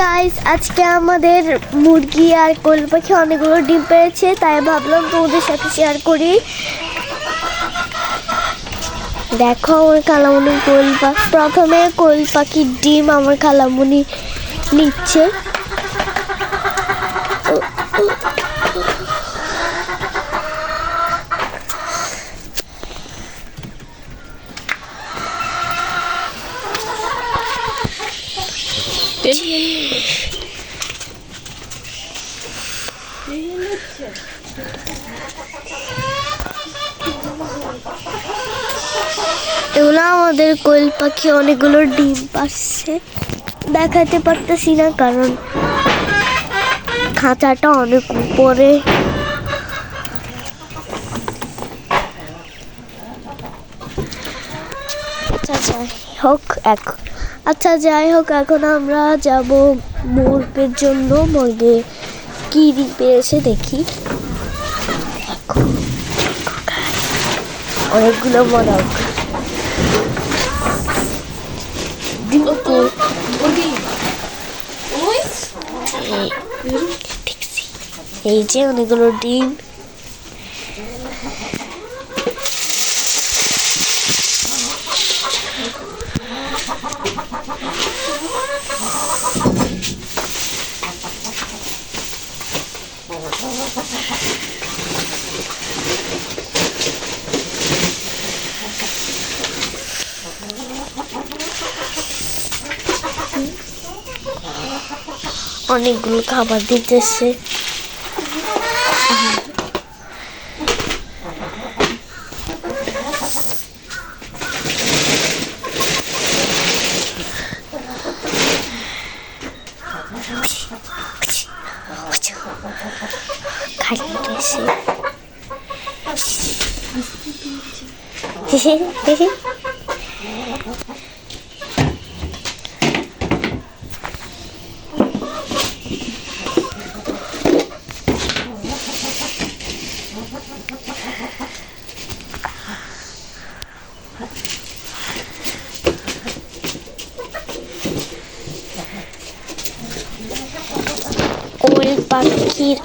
Guys আজকে আমাদের মুরগি আর কোল পাখি অনেকগুলো ডিম পেয়েছে তাই ভাবলাম তোমাদের সাথে শেয়ার করি। দেখো আমার খালামুনি কোল পাখি প্রথমে কোল পাখির ডিম আমার খালামুনি নিচ্ছে। এগুলো আমাদের কোয়েল পাখি অনেকগুলো ডিম পাচ্ছে দেখাতে পারতেছি না কারণ খাঁচাটা অনেক উপরে। আচ্ছা হোক এখন আচ্ছা যাই হোক, এখন আমরা যাব মুরগের জন্য। মুরগে কি পেয়েছে দেখি। অনেকগুলো মরক এই যে অনেকগুলো ডিম। অনেকগুলো খাবার দিতেছে। খাইতেছে para aqui.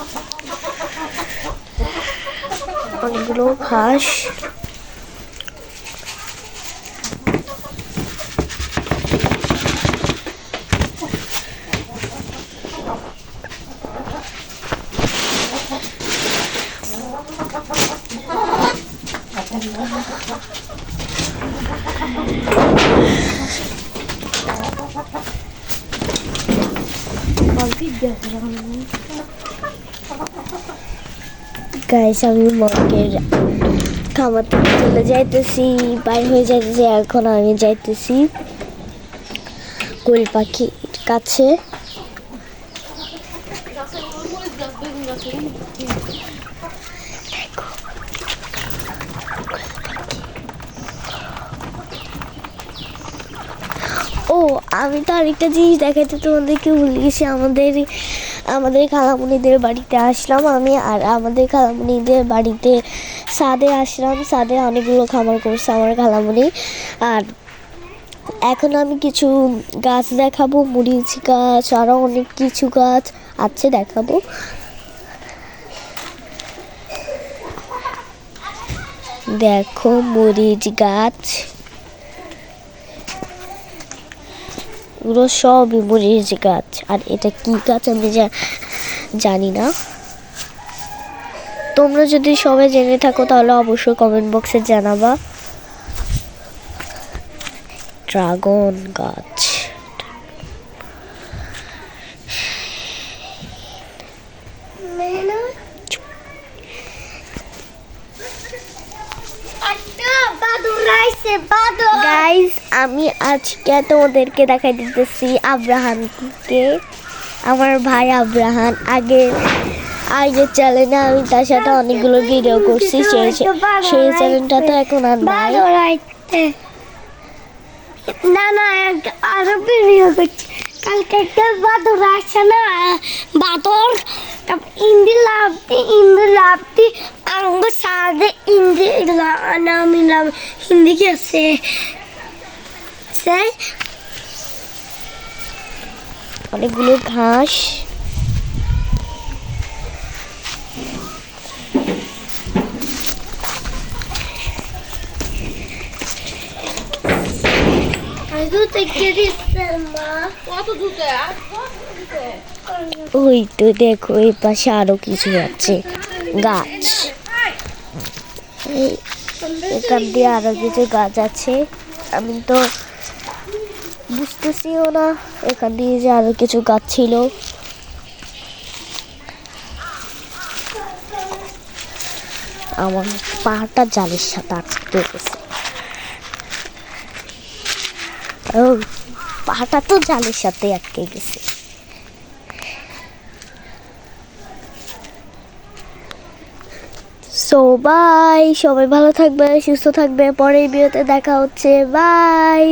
কোল পাখির আদার অনেকগুলো ঘাস গাইস আমি মগের খামার থেকে চলে যাইতেছি, বাইর হয়ে যাইতেছি, এখন আমি যাইতেছি কোয়েল পাখির কাছে। ও, আমি তো আরেকটা জিনিস দেখাতে তোমাদেরকে ভুলে গেছি। আমাদের আমাদের খালামুনিদের বাড়িতে আসলাম আমি আর আমাদের খালামুনিদের বাড়িতে সাদে আসলাম। সাদে অনেকগুলো খাবার করছে আমার খালামুনি। আর এখন আমি কিছু গাছ দেখাবো, মরিচ গাছ আরও অনেক কিছু গাছ আছে দেখাবো। দেখো মরিচ গাছ। এগুলো সবই মরিচ গাছ, আর এটা কি গাছ আমি জানি না। তোমরা যদি সবাই জেনে থাকো, তাহলে অবশ্যই কমেন্ট বক্সে জানাবা। ড্রাগন গাছ। রাইছে বাদর গাইজ আমি আজকে তোমাদেরকে দেখাই দিতেছি আব্রাহানকে আমার ভাই আব্রাহান আগে আগে চ্যানেলে আমি তার সাথে অনেকগুলো ভিডিও করছি, সেই সেই চ্যানেলটা তো এখন আর নাই। না না আরও ভিডিও করছি। কালকে একটা বাদর আসছে না, বাদর ইন্দি লাভতি ইন্দি লাভতি আরঙ্গ সাদে, ইন্দি হিন্দি কি আছে অনেকগুলো ঘাস। ওই তো দেখো এই পাশে আরও কিছু আছে গাছ। এই এখান দিয়ে আরও কিছু গাছ আছে। আমি তো বুঝতেছিও না, এখান দিয়ে যে আরও কিছু গাছ ছিল। আমার পাহাড়টা জালের সাথে আটকে গেছে। ও পাহাড়টা তো জালের সাথে আটকে গেছে। সো বাই সবাই ভালো থাকবে সুস্থ থাকবে পরের ভিডিওতে দেখা হচ্ছে বাই